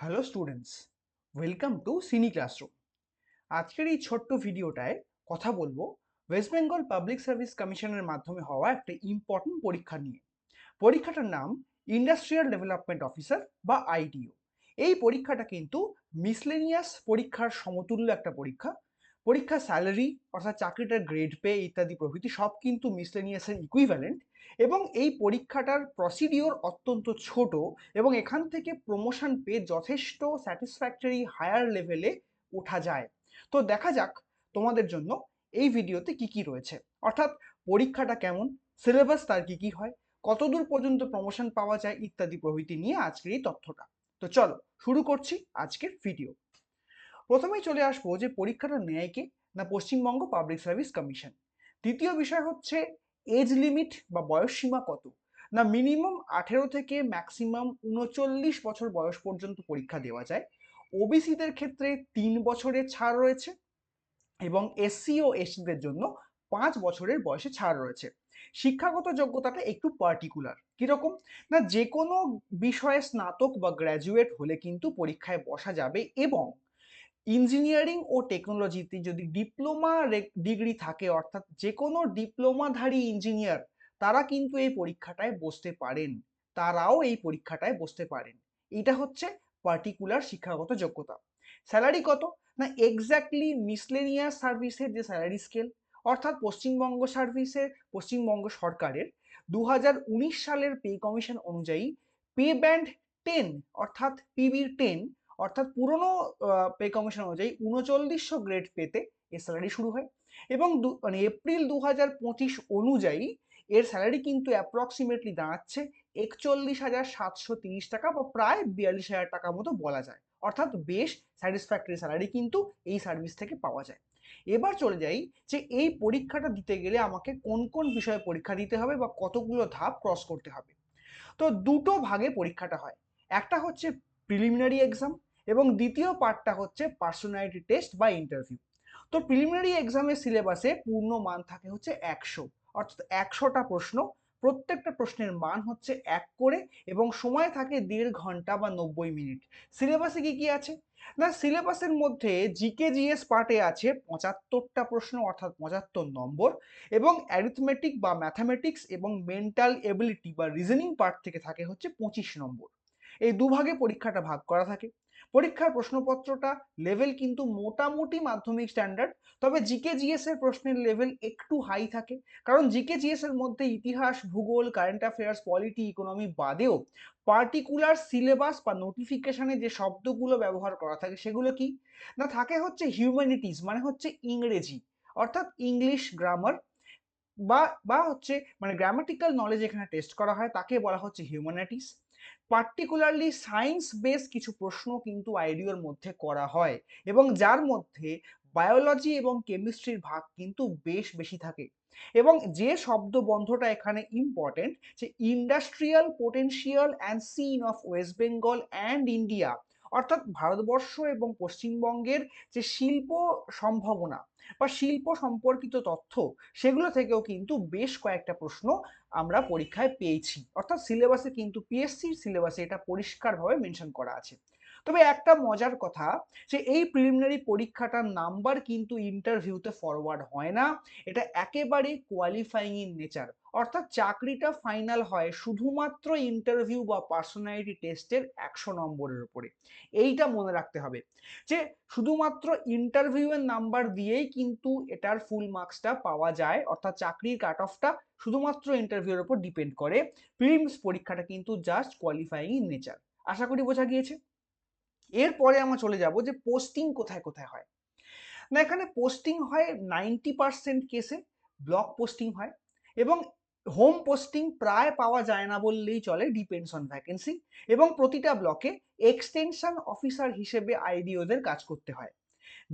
Hello students welcome to সিনি classroom আজকের এই ছোট্ট ভিডিওটায় কথা বলব ওয়েস্ট বেঙ্গল পাবলিক সার্ভিস কমিশনের মাধ্যমে হওয়া একটা ইম্পর্টেন্ট পরীক্ষা নিয়ে। পরীক্ষাটার নাম ইন্ডাস্ট্রিয়াল ডেভেলপমেন্ট অফিসার বা আইডিও এই পরীক্ষাটা কিন্তু মিসলেনিয়াস পরীক্ষার সমতুল্য একটা পরীক্ষা। পরীক্ষার স্যালারি অর্থাৎ চাকরিটার গ্রেড পে ইত্যাদি প্রভৃতি সব কিন্তু মিসলেনিয়াসের ইকুইভ্যালেন্ট এবং এই পরীক্ষাটার প্রসিডিওর অত্যন্ত ছোট এবং এখান থেকে প্রমোশন পেয়ে যথেষ্ট স্যাটিসফ্যাক্টরি হায়ার লেভেলে ওঠা যায়। তো দেখা যাক তোমাদের জন্য এই ভিডিওতে কি কি রয়েছে। অর্থাৎ পরীক্ষাটা কেমন সিলেবাস তার কি কি হয়, কতদূর পর্যন্ত প্রমোশন পাওয়া যায় ইত্যাদি প্রভৃতি নিয়ে আজকের এই তথ্যটা। তো চলো শুরু করছি আজকের ভিডিও প্রথমেই চলে আসব যে পরীক্ষাটা নেয় কে না পশ্চিমবঙ্গ পাবলিক সার্ভিস কমিশন দ্বিতীয় বিষয় হচ্ছে এজ লিমিট বা বয়সসীমা কত? না মিনিমাম আঠেরো থেকে ম্যাক্সিমাম উনচল্লিশ বছর বয়স পর্যন্ত পরীক্ষা দেওয়া যায়। ওবিসিদের ক্ষেত্রে তিন বছরের ছাড় রয়েছে এবং এসসি ও এসটিদের জন্য পাঁচ বছরের বয়সে ছাড় রয়েছে। শিক্ষাগত যোগ্যতাটা একটু পার্টিকুলার কীরকম? না যে কোনো বিষয়ে স্নাতক বা গ্র্যাজুয়েট হলে কিন্তু পরীক্ষায় বসা যাবে এবং ইঞ্জিনিয়ারিং ও টেকনোলজিতে যদি ডিপ্লোমা ডিগ্রি থাকে, অর্থাৎ যে কোনো ডিপ্লোমাধারী ইঞ্জিনিয়ার, তারা কিন্তু এই পরীক্ষাটায় বসতে পারেন। তারাও এই পরীক্ষাটায় বসতে পারেন। এটা হচ্ছে পার্টিকুলার শিক্ষাগত যোগ্যতা। স্যালারি কত? না এক্স্যাক্টলি মিসলেনিয়াস সার্ভিসের যে স্যালারি স্কেল অর্থাৎ পশ্চিমবঙ্গ সার্ভিসের পশ্চিমবঙ্গ সরকারের দু হাজার উনিশ সালের পে কমিশন অনুযায়ী পে ব্যান্ড টেন অর্থাৎ পিবির টেন অর্থাৎ পুরনো পে কমিশন অনুযায়ী উনচল্লিশশো গ্রেড পেতে এর স্যালারি শুরু হয়। এবং মানে এপ্রিল দু হাজার পঁচিশ অনুযায়ী এর স্যালারি কিন্তু অ্যাপ্রক্সিমেটলি দাঁড়াচ্ছে একচল্লিশ হাজার সাতশো তিরিশ টাকা বা প্রায় বিয়াল্লিশ হাজার টাকা মতো বলা যায়। অর্থাৎ বেশ স্যাটিসফ্যাক্টরি স্যালারি কিন্তু এই সার্ভিস থেকে পাওয়া যায়। এবার চলে যাই যে এই পরীক্ষাটা দিতে গেলে আমাকে কোন কোন বিষয়ে পরীক্ষা দিতে হবে বা কতগুলো ধাপ ক্রস করতে হবে। তো দুটো ভাগে পরীক্ষাটা হয়। একটা হচ্ছে প্রিলিমিনারি এক্সাম এবং দ্বিতীয় পার্টটা হচ্ছে পার্সোনালিটি টেস্ট বা ইন্টারভিউ তো প্রিলিমিনারি এক্সামের সিলেবাসে পূর্ণ মান থাকে হচ্ছে একশো। অর্থাৎ একশোটা প্রশ্ন, প্রত্যেকটা প্রশ্নের মান হচ্ছে এক করে এবং সময় থাকে দেড় ঘণ্টা বা নব্বই মিনিট। সিলেবাসে কি কি আছে? না সিলেবাসের মধ্যে জিকে জিএস পার্টে আছে পঁচাত্তরটা প্রশ্ন, অর্থাৎ পঁচাত্তর নম্বর এবং অ্যারিথমেটিক বা ম্যাথামেটিক্স এবং মেন্টাল এবিলিটি বা রিজনিং পার্ট থেকে থাকে হচ্ছে পঁচিশ নম্বর। এই দুভাগে পরীক্ষাটা ভাগ করা থাকে। পরীক্ষার প্রশ্নপত্রটা লেভেল কিন্তু মোটামুটি মাধ্যমিক স্ট্যান্ডার্ড তবে জিকে জিএস এর প্রশ্নের লেভেল একটু হাই থাকে। কারণ জিকে জিএস এর মধ্যে ইতিহাস, ভূগোল কারেন্ট অ্যাফেয়ার্স পলিটি ইকোনমি বাদেও পার্টিকুলার সিলেবাস বা নোটিফিকেশনে যে শব্দগুলো ব্যবহার করা থাকে সেগুলো কি? না, থাকে হচ্ছে হিউম্যানিটিস মানে হচ্ছে ইংরেজি, অর্থাৎ ইংলিশ গ্রামার বা বা হচ্ছে মানে গ্রামাটিক্যাল নলেজ এখানে টেস্ট করা হয়, তাকে বলা হচ্ছে হিউম্যানিটিস পার্টিকুলারলি সায়েন্স বেস কিছু প্রশ্ন কিন্তু আইডিওর মধ্যে করা হয় এবং যার মধ্যে বায়োলজি এবং কেমিস্ট্রির ভাগ কিন্তু বেশ বেশি থাকে। এবং যে শব্দ বন্ধটা এখানে ইম্পর্টেন্ট যে industrial potential and scene of West Bengal and India অর্থাৎ ভারতবর্ষ এবং পশ্চিমবঙ্গের যে শিল্প সম্ভাবনা বা শিল্প সম্পর্কিত তথ্য, সেগুলো থেকেও কিন্তু বেশ কয়েকটা প্রশ্ন আমরা পরীক্ষায় পেয়েছি। অর্থাৎ সিলেবাসে কিন্তু পিএসসির সিলেবাসে এটা পরিষ্কারভাবে মেনশন করা আছে। তবে একটা মজার কথা, যে এই প্রিলিমিনারি পরীক্ষাটার নাম্বার কিন্তু ইন্টারভিউতে ফরওয়ার্ড হয় না। এটা একেবারে কোয়ালিফাইং ইন নেচার অর্থাৎ চাকরিটা ফাইনাল হয় শুধুমাত্র ইন্টারভিউ বা পার্সোনালিটি টেস্টের একশো নম্বরের উপরে। এইটা মনে রাখতে হবে, যে শুধুমাত্র ইন্টারভিউয়ের নাম্বার দিয়েই কিন্তু এটার ফুল মার্কসটা পাওয়া যায়। অর্থাৎ চাকরির কাট অফটা শুধুমাত্র ইন্টারভিউর উপর ডিপেন্ড করে। প্রিলিমস পরীক্ষাটা কিন্তু জাস্ট কোয়ালিফাইং ইন নেচার আশা করি বোঝা গিয়েছে। এরপরে আমরা চলে যাব যে পোস্টিং কোথায় কোথায় হয়। না, এখানে পোস্টিং হয় নাইনটি পার্সেন্ট কেসে ব্লক পোস্টিং হয় এবং হোম পোস্টিং প্রায় পাওয়া যায় না বললেই চলে ডিপেন্ডস অন ভ্যাকেন্সি এবং প্রতিটা ব্লকে এক্সটেনশন অফিসার হিসেবে আইডিওদের কাজ করতে হয়।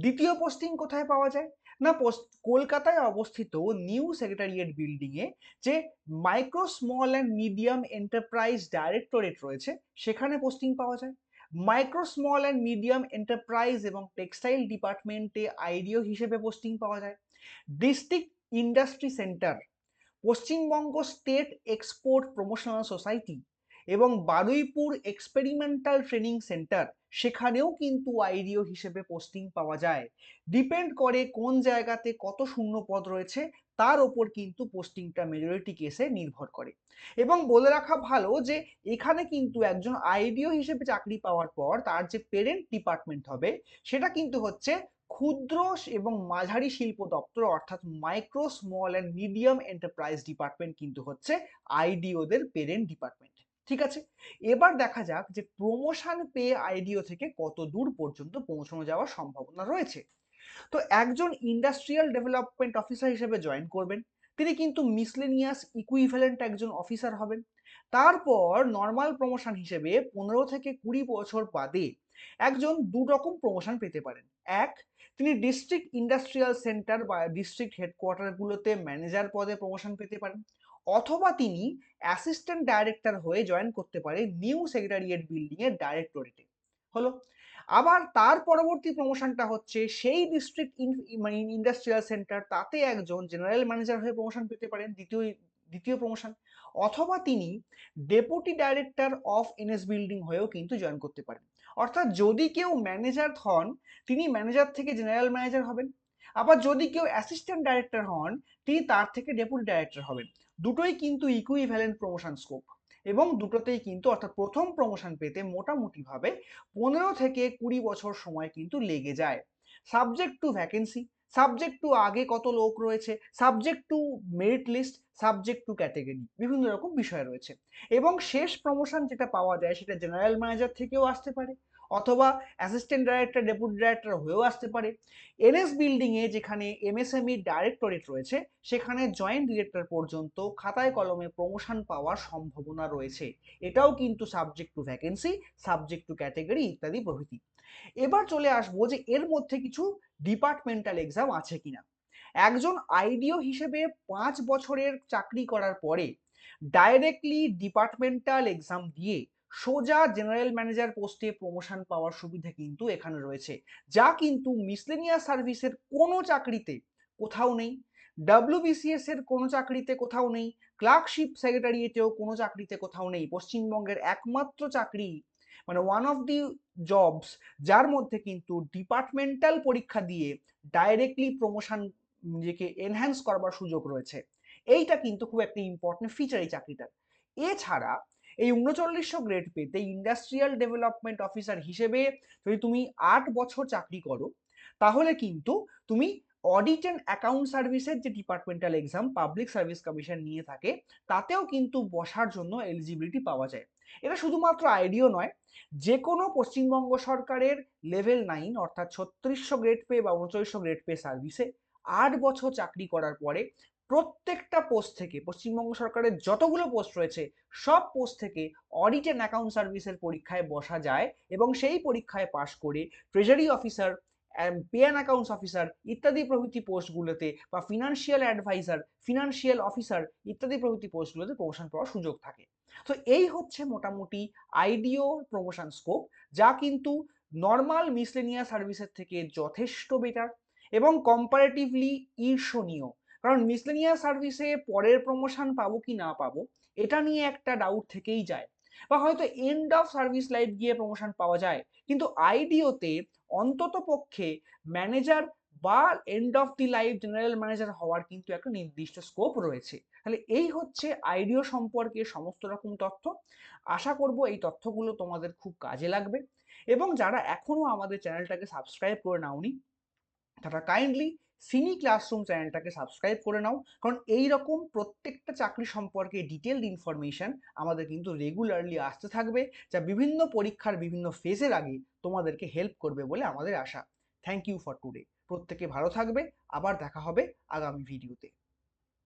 দ্বিতীয় পোস্টিং কোথায় পাওয়া যায়? না পোস্ট কলকাতায় অবস্থিত নিউ সেক্রেটারিয়েট বিল্ডিংয়ে যে micro small and medium enterprise directorate রয়েছে, সেখানে পোস্টিং পাওয়া যায়। Micro, small and medium enterprise এবং টেক্সটাইল ডিপার্টমেন্টে আইডিও হিসেবে পোস্টিং পাওয়া যায়। District industry centre, Paschimbanga state export promotional society এবং বারুইপুর এক্সপেরিমেন্টাল ট্রেনিং সেন্টার, সেখানেও কিন্তু আইডিও হিসেবে পোস্টিং পাওয়া যায়। ডিপেন্ড করে কোন জায়গাতে কত শূন্য পদ রয়েছে তার ওপর কিন্তু পোস্টিংটা মেজরিটি কেসে নির্ভর করে। এবং বলে রাখা ভালো যে, এখানে কিন্তু একজন আইডিও হিসেবে চাকরি পাওয়ার পর তার যে পেরেন্ট ডিপার্টমেন্ট হবে, সেটা কিন্তু হচ্ছে ক্ষুদ্র এবং মাঝারি শিল্প দপ্তর, অর্থাৎ micro small and medium enterprise department কিন্তু হচ্ছে আইডিওদের পেরেন্ট ডিপার্টমেন্ট ঠিক আছে? এবার দেখা যাক যে প্রমোশন পেয়ে আইডিও থেকে কত দূর পর্যন্ত পৌঁছানো যাওয়ার সম্ভাবনা রয়েছে। তো একজন ইন্ডাস্ট্রিয়াল ডেভেলপমেন্ট অফিসার হিসেবে জয়েন করবেন। তিনি কিন্তু মিসলেনিয়াস ইকুইভ্যালেন্ট একজন অফিসার হবেন। তারপর নর্মাল প্রমোশন হিসেবে পনেরো থেকে কুড়ি বছর বাদে একজন দু রকম প্রমোশন পেতে পারেন। এক, তিনি ডিস্ট্রিক্ট ইন্ডাস্ট্রিয়াল সেন্টার বা ডিস্ট্রিক্ট হেডকোয়ার্টারগুলোতে ম্যানেজার পদে প্রমোশন পেতে পারেন। অথবা তিনি অ্যাসিস্ট্যান্ট ডাইরেক্টর হয়ে জয়েন করতে পারে নিউ সেক্রেটারিয়েট বিল্ডিং এর ডাইরেক্টরেটে হলো। আবার তার পরবর্তী প্রমোশনটা হচ্ছে সেই ডিস্ট্রিক্ট মানে ইন্ডাস্ট্রিয়াল সেন্টার তাতে একজন জেনারেল ম্যানেজার হয়ে প্রমোশন পেতে পারেন, দ্বিতীয় দ্বিতীয় প্রমোশন অথবা তিনি deputy director of NS building হয়েও কিন্তু জয়েন করতে পারেন। অর্থাৎ যদি কেউ ম্যানেজার হন, তিনি ম্যানেজার থেকে জেনারেল ম্যানেজার হবেন। আবার যদি কেউ অ্যাসিস্ট্যান্ট ডাইরেক্টর হন, তিনি তার থেকে ডেপুটি ডাইরেক্টর হবেন। দুটোই কিন্তু ইকুইভ্যালেন্ট প্রমোশন স্কোপ এবং দুটোতেই কিন্তু অর্থাৎ প্রথম প্রমোশন পেতে মোটামুটিভাবে পনেরো থেকে কুড়ি বছর সময় কিন্তু লেগে যায়। Subject to vacancy subject to আগে কত লোক রয়েছে subject to merit list subject to category বিভিন্ন রকম বিষয় রয়েছে। এবং শেষ প্রমোশন যেটা পাওয়া যায় সেটা জেনারেল ম্যানেজার থেকেও আসতে পারে অথবা অ্যাসিস্ট্যান্ট ডাইরেক্টর ডেপুটি ডাইরেক্টর হয়েও আসতে পারে। এনএস বিল্ডিংয়ে যেখানে এমএসএমই ডাইরেক্টরেট রয়েছে, সেখানে জয়েন্ট ডিরেক্টর পর্যন্ত খাতায় কলমে প্রমোশন পাওয়ার সম্ভাবনা রয়েছে। এটাও কিন্তু subject to vacancy subject to category ইত্যাদি প্রভৃতি। এবার চলে আসব যে এর মধ্যে কিছু ডিপার্টমেন্টাল এক্সাম আছে কিনা। একজন আইডিও হিসেবে পাঁচ বছরের চাকরি করার পরে ডাইরেক্টলি ডিপার্টমেন্টাল এক্সাম দিয়ে সোজা জেনারেল ম্যানেজার পোস্টে প্রমোশন পাওয়ার সুবিধা কিন্তু এখানে রয়েছে। যা কিন্তু মিসলেনিয়াস সার্ভিসের কোনো চাকরিতে কোথাও নেই। ডাব্লিউবিসিএস এর কোনো চাকরিতে কোথাও নেই। ক্লার্কশিপ সেক্রেটারিয়েটেও কোনো চাকরিতে কোথাও নেই। পশ্চিমবঙ্গের একমাত্র চাকরি মানে ওয়ান অফ দি জবস যার মধ্যে কিন্তু ডিপার্টমেন্টাল পরীক্ষা দিয়ে ডাইরেক্টলি প্রমোশন নিজেকে এনহ্যান্স করবার সুযোগ রয়েছে। এইটা কিন্তু খুব একটা ইম্পর্টেন্ট ফিচার এই চাকরিটার। এছাড়া এই উনচল্লিশশো গ্রেড পেতে ইন্ডাস্ট্রিয়াল ডেভেলপমেন্ট অফিসার হিসেবে যদি তুমি আট বছর চাকরি করো, তাহলে কিন্তু তুমি অডিট অ্যান্ড অ্যাকাউন্ট সার্ভিসের যে departmental exam public service commission নিয়ে থাকে, তাতেও কিন্তু বসার জন্য এলিজিবিলিটি পাওয়া যায়। এটা শুধুমাত্র আইডিও নয় যে কোনো পশ্চিমবঙ্গ সরকারের লেভেল নাইন অর্থাৎ ছত্রিশশো গ্রেড পে বা উনচল্লিশশো গ্রেড পে সার্ভিসে আট বছর চাকরি করার পরে প্রত্যেকটা পোস্ট থেকে পশ্চিমবঙ্গ সরকারের যতগুলো পোস্ট রয়েছে, সব পোস্ট থেকে অডিট অ্যান্ড অ্যাকাউন্ট সার্ভিসের পরীক্ষায় বসা যায় এবং সেই পরীক্ষায় পাশ করে treasury officer pay and accounts officer ইত্যাদি প্রভৃতি পোস্টগুলোতে বা ফিনান্সিয়াল অ্যাডভাইজার ফিনান্সিয়াল অফিসার ইত্যাদি প্রভৃতি পোস্টগুলোতে প্রমোশন পাওয়ার সুযোগ থাকে। তো এই হচ্ছে মোটামুটি আইডিও প্রমোশন স্কোপ যা কিন্তু নর্মাল মিসলেনিয়া সার্ভিসের থেকে যথেষ্ট বেটার এবং কম্পারেটিভলি ঈর্ষণীয়। কারণ মিসলেনিয়া সার্ভিসে পরের প্রমোশন পাবো কি না পাবো, এটা নিয়ে একটা ডাউট থেকেই যায়। বা হয়তো এন্ড অফ সার্ভিস লাইফ গিয়ে প্রমোশন পাওয়া যায়, কিন্তু আইডিওতে অন্তত পক্ষে ম্যানেজার বা end of the life general manager হওয়ার কিন্তু একটা নির্দিষ্ট স্কোপ রয়েছে। তাহলে এই হচ্ছে আইডিও সম্পর্কে সমস্ত রকম তথ্য। আশা করব এই তথ্যগুলো তোমাদের খুব কাজে লাগবে। এবং যারা এখনও আমাদের চ্যানেলটাকে সাবস্ক্রাইব করে নাওনি, তারা কাইন্ডলি সিনি ক্লাসরুম চ্যানেলটাকে সাবস্ক্রাইব করে নাও। কারণ এই রকম প্রত্যেকটা চাকরি সম্পর্কে ডিটেলড ইনফরমেশন আমাদের কিন্তু রেগুলারলি আসতে থাকবে, যা বিভিন্ন পরীক্ষার বিভিন্ন ফেজের আগে তোমাদেরকে হেল্প করবে বলে আমাদের আশা। থ্যাংক ইউ ফর টুডে প্রত্যেকে ভালো থাকবে। আবার দেখা হবে আগামী ভিডিওতে